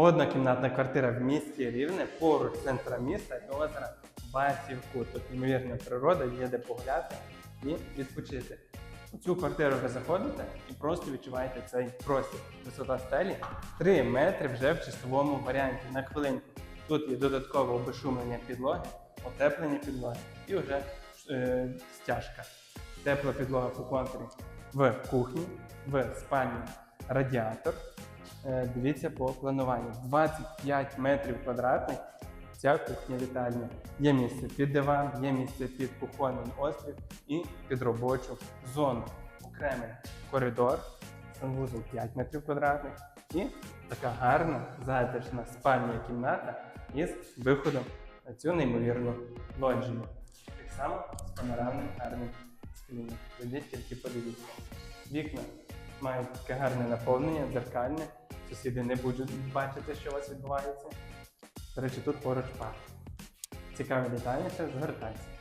Однокімнатна квартира в місті Рівне, поруч центра міста і озера Басівку. Тут неймовірна природа, є де погуляти і відпочити. У цю квартиру ви заходите і просто відчуваєте цей простір. Висота стелі 3 метри вже в чистовому варіанті на хвилинку. Тут є додаткове обешумлення підлоги, отеплення підлоги і вже е, стяжка. Тепла підлога по контурі в кухні, в спальні радіатор. Е, Дивіться по плануванню. 25 метрів квадратних ця кухня вітальня. Є місце під диван, є місце під кухонний острів і під робочу зону. Окремий коридор, санвузол 5 метрів квадратних і така гарна затишна спальня кімната із виходом на цю неймовірну лоджію. Так само з панорамним гарним склінням. Ведіть тільки подивіться. Вікна мають таке гарне наповнення, дзеркальне. Сусіди не будуть бачити, що у вас відбувається. До речі, тут поруч парк. Цікаві детальніше, звертайтеся.